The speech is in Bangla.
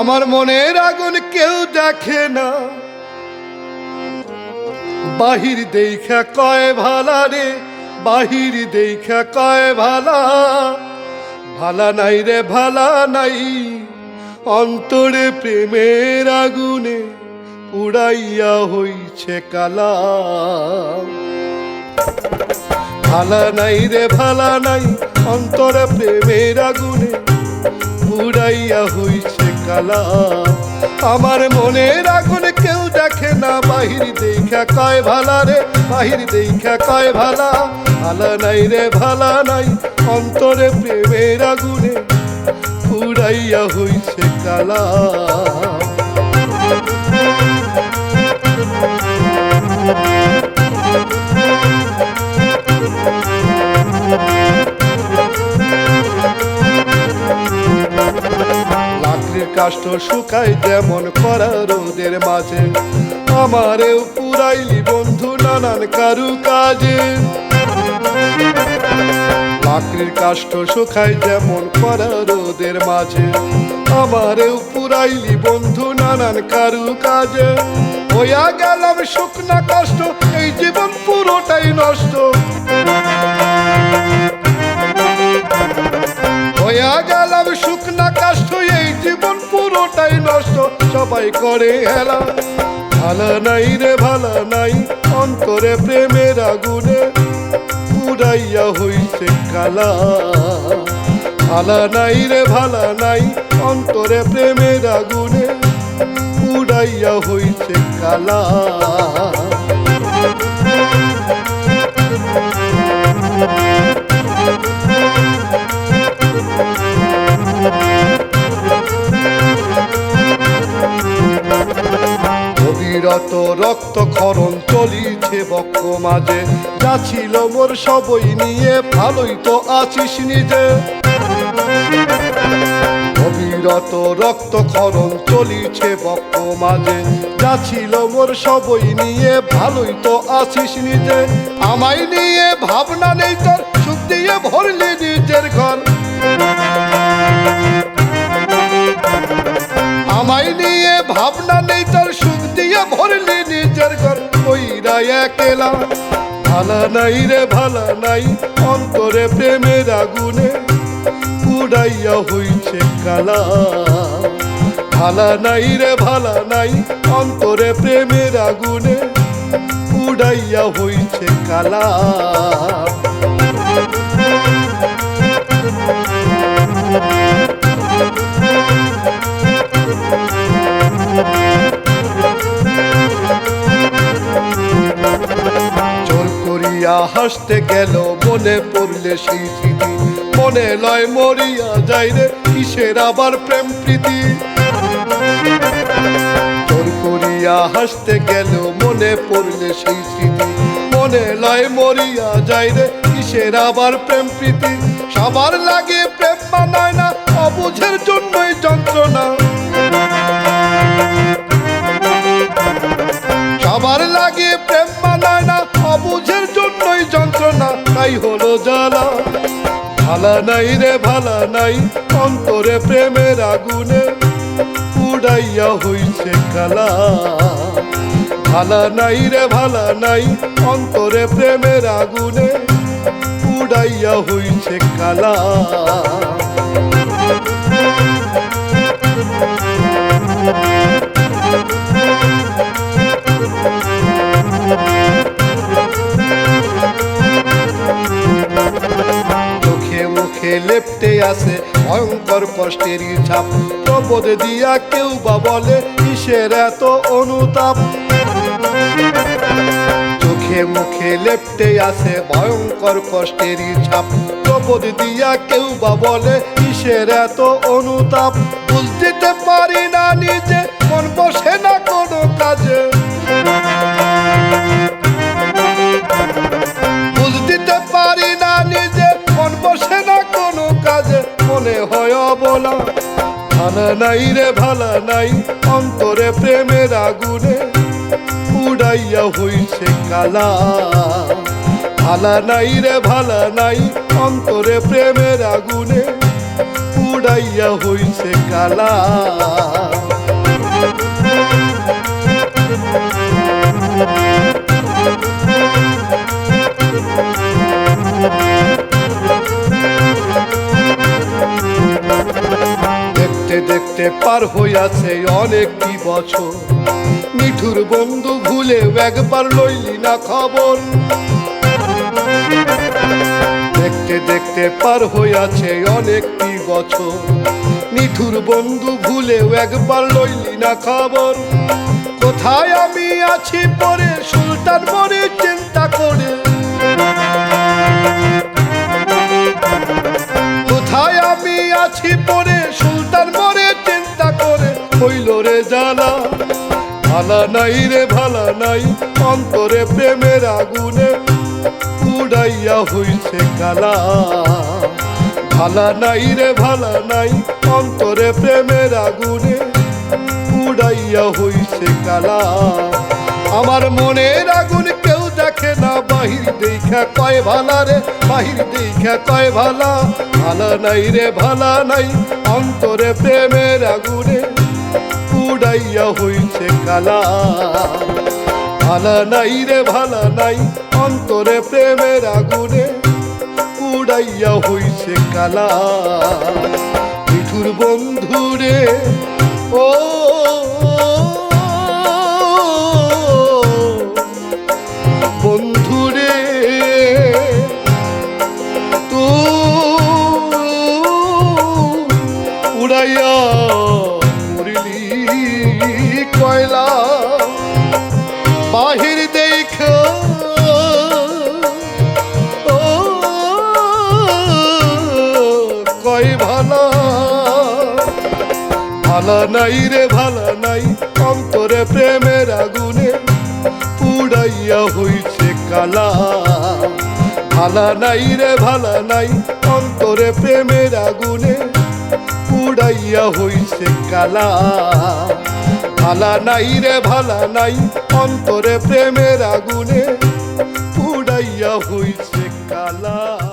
আমার মনের আগুন কেউ দেখে না। বাহির দেখা কয় ভালা রে, বাহির দেখা কয় ভালা। ভালা নাই রে, ভালা নাই, অন্তরে প্রেমের আগুনে উড়াইয়া হইছে কালা। ভালা নাই রে ভালা নাই, অন্তরে প্রেমের আগুনে উড়াইয়া হইছে কালা আমার মনের আগুন কেউ দেখে না, বাহির দেখা কয় ভালা রে, বাহির দেখা কয় ভালা। ভালা নাই রে ভালা নাই, অন্তরে প্রেমের আগুনে উড়াইয়া হইছে কালা কাষ্ঠ শুকায় যেমন করা রোদের মাঝে। আমারেও পুরাইলি বন্ধু নানান কারু কাজে। লাকড়ির কাষ্ঠ শুকায় যেমন করা রোদের মাঝে। আমারেও পুরাইলি বন্ধু নানান কারু কাজে। হইয়া গেলাম শুকনা কষ্ট, এই জীবন পুরোটাই নষ্ট। হইয়া গেলাম কাষ্ট জীবন পুরোটাই নষ্ট সবাই করে হেলা। ভালো নাই রে, ভালো নাই অন্তরে প্রেমের আগুনে। পুরাইয়া হইছে কালা। ভালো নাই রে, ভালা নাই অন্তরে প্রেমের আগুনে। পুরাইয়া হইছে কালা। অবিরত রক্ত খরণ চলিছে বক্ষ মাঝে যা ছিল মোর সবই নিয়ে ভালোই তো আছিস নিজে। অবিরত রক্ত খরণ চলিছে বক্ষ মাঝে যা ছিল মোর সবই নিয়ে ভালোই তো আছিস নিজে। আমায় নিয়ে ভাবনা নেই তোর, সুখ দিয়ে ভরলি নিজের ঘর। আমায় নিয়ে ভাবনা নেই তোর ভরলি নিজের ঘর ওইরা একেলা। ভালা নাই রে, ভালা নাই, অন্তরে প্রেমের আগুনে উড়াইয়া হইছে কালা। ভালা নাই রে, ভালা নাই, অন্তরে প্রেমের আগুনে উড়াইয়া হইছে কালা। জোর হাসতে গেল, মনে পড়লে সেই স্মৃতি। মনে লয় মরিয়া যাই রে, কিসের আবার প্রেম প্রীতি? তোর করিয়া হাসতে গেল, মনে পড়লে সেই স্মৃতি। মনে লয় মরিয়া যাই রে, কিসের আবার প্রেম প্রীতি? সবার লাগে প্রেম মানায় জ্বালা। ভালা নাই রে, ভালা নাই অন্তরে প্রেমের আগুনে। উড়াইয়া হইছে কালা ভালা নাই রে, ভালা নাই অন্তরে প্রেমের আগুনে। উড়াইয়া হইছে কালা মুখে লেপটে আছে ভয়ঙ্কর কষ্টের ছাপ। প্রবোধ দিয়া কেউ বা বলে, কিসের এত অনুতাপ? চোখে মুখে লেপটে আছে ভয়ঙ্কর কষ্টের ছাপ। প্রবোধ দিয়া কেউ বা বলে, কিসের এত অনুতাপ? বুঝতে পারি না নিজে, মন বসে না কোনো কাজে। নাই রে, ভালা নাই। অন্তরে প্রেমের আগুনে উড়াইয়া হইছে কালা। ভালা নাই রে, ভালা নাই, অন্তরে প্রেমের আগুনে উড়াইয়া হইছে কালা। পার হইয়াছে অনেকটি বছর। মিঠুর বন্ধু ভুলে একবার লইলি না খবর। দেখতে দেখতে পার হইয়াছে অনেকটি বছর। মিঠুর বন্ধু ভুলেও একবার লইলি না খবর। কোথায় আমি আছি পরে সুলতান মরে চিন্তা করে। কোথায় আমি আছি পরে সুলতান মরে রে ভালা নাই রে, ভালা নাই, অন্তরে প্রেমের আগুনে উড়াইয়া হইছে কালা। ভালা নাই রে, ভালা নাই, অন্তরে প্রেমের আগুনে উড়াইয়া হইছে কালা। আমার মনের আগুন কেউ দেখে না, বাহির দেখা কয় ভালা রে, বাহির দেখা কয় ভালা। ভালা নাই রে, ভালা নাই, অন্তরে প্রেমের আগুনে উড়াইয়া হইছে কালা। ভালা নাই রে, ভালা নাই অন্তরে প্রেমের আগুনে। উড়াইয়া হইছে কালা। মিঠুর বন্ধুরে, ও, বন্ধুরে, তু উড়াইয়া মরিলি কয়লা, বাহির দেখ। ও, কয় ভালা ভালা নাই রে, ভালা নাই, অন্তরে প্রেমের আগুনে পুড়াইয়া হইছে কালা। ভালা নাই রে, ভালা নাই, অন্তরে প্রেমের আগুনে পুড়াইয়া হইছে কালা। ভালা নাই রে ভালা নাই অন্তরে প্রেমের আগুনে। পুড়াইয়া হইছে কালা।